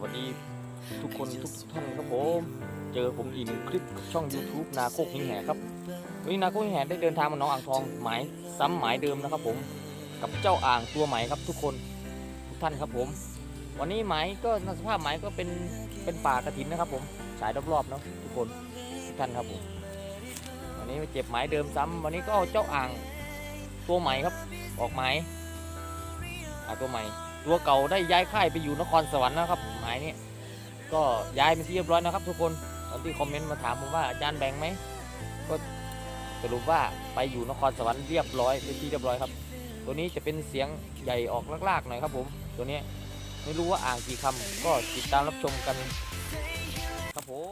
ครับสวัสดีทุกคนทุกท่านครับผมเจอผมอีกหนึ่งคลิปกับช่อง YouTube นาโคกหิงแห่ครับวันนี้นาโคกหิงแห่ได้เดินทางมาหน้องอ่างทองหมายซ้ำหมายเดิมนะครับผมกับเจ้าอ่างตัวใหม่ครับทุกคนทุกท่านครับผม วันนี้หมายก็สภาพหมายก็เป็นเป็นป่ากระถินนะครับผมสายรอบๆเนาะทุกคนทุกท่านครับผมวันนี้มาเจ็บหมายเดิมซ้ำวันนี้ก็เอาเจ้าอ่างตัวใหม่ครับ ออกหมายอ่าตัวใหม่ ตัวเก่าได้ย้ายค่ายไปอยู่นครสวรรค์นะครับหมายนี้ก็ย้ายเป็นที่เรียบร้อยนะครับ ทุกคนตอนที่คอมเมนต์มาถามผมว่าอาจารย์แบ่งไหมก็สรุปว่าไปอยู่นครสวรรค์เรียบร้อยเป็นที่เรียบร้อยครับ ตัวนี้จะเป็นเสียงใหญ่ออกลากๆหน่อยครับ ผมตัวนี้ไม่รู้ว่าอ่างกี่คำก็ติดตามรับชมกันครับผม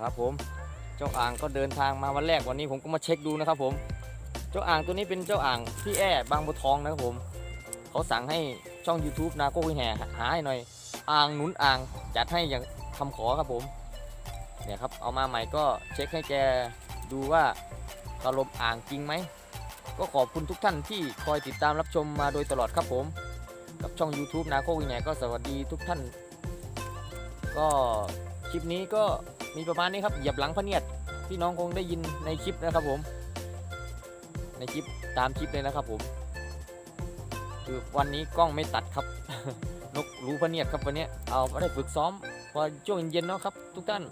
ครับผมเจ้าอ่างก็เดินทางมาวันแรกวันนี้ผมก็มาเช็คดูนะครับผม เจ้าอ่างตัวนี้เป็นเจ้าอ่างพี่แอบางบัวทองนะครับผม เขาสั่งให้ช่อง YouTube นาโก้แห่หาให้หน่อย อ่างหนุนอ่างจัดให้อย่างคำขอครับผมเนี่ยครับเอามาใหม่ก็เช็คให้แกดูว่าตลมอ่างจริงไหม ก็ขอบคุณทุกท่านที่คอยติดตามรับชมมาโดยตลอดครับผม กับช่อง YouTube นาโก้แห่ก็สวัสดีทุกท่าน ก็คลิปนี้ก็ มีประมาณนี้ครับเหยียบหลังพะเนียดพี่น้องคงได้ยินในคลิปนะครับผม ในคลิปตามคลิปเลยนะครับผม คือวันนี้กล้องไม่ตัดครับ นกรู้พะเนียดครับวันนี้เอาไปได้ฝึกซ้อมพอช่วงเย็นๆเนาะครับ ทุกท่าน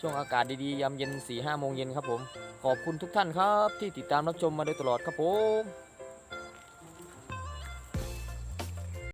ช่วงอากาศดีๆยามเย็น4ี่ห้าโมงเย็นครับผม ขอบคุณทุกท่านครับ ที่ติดตามรับชมมาโดยตลอดครับผม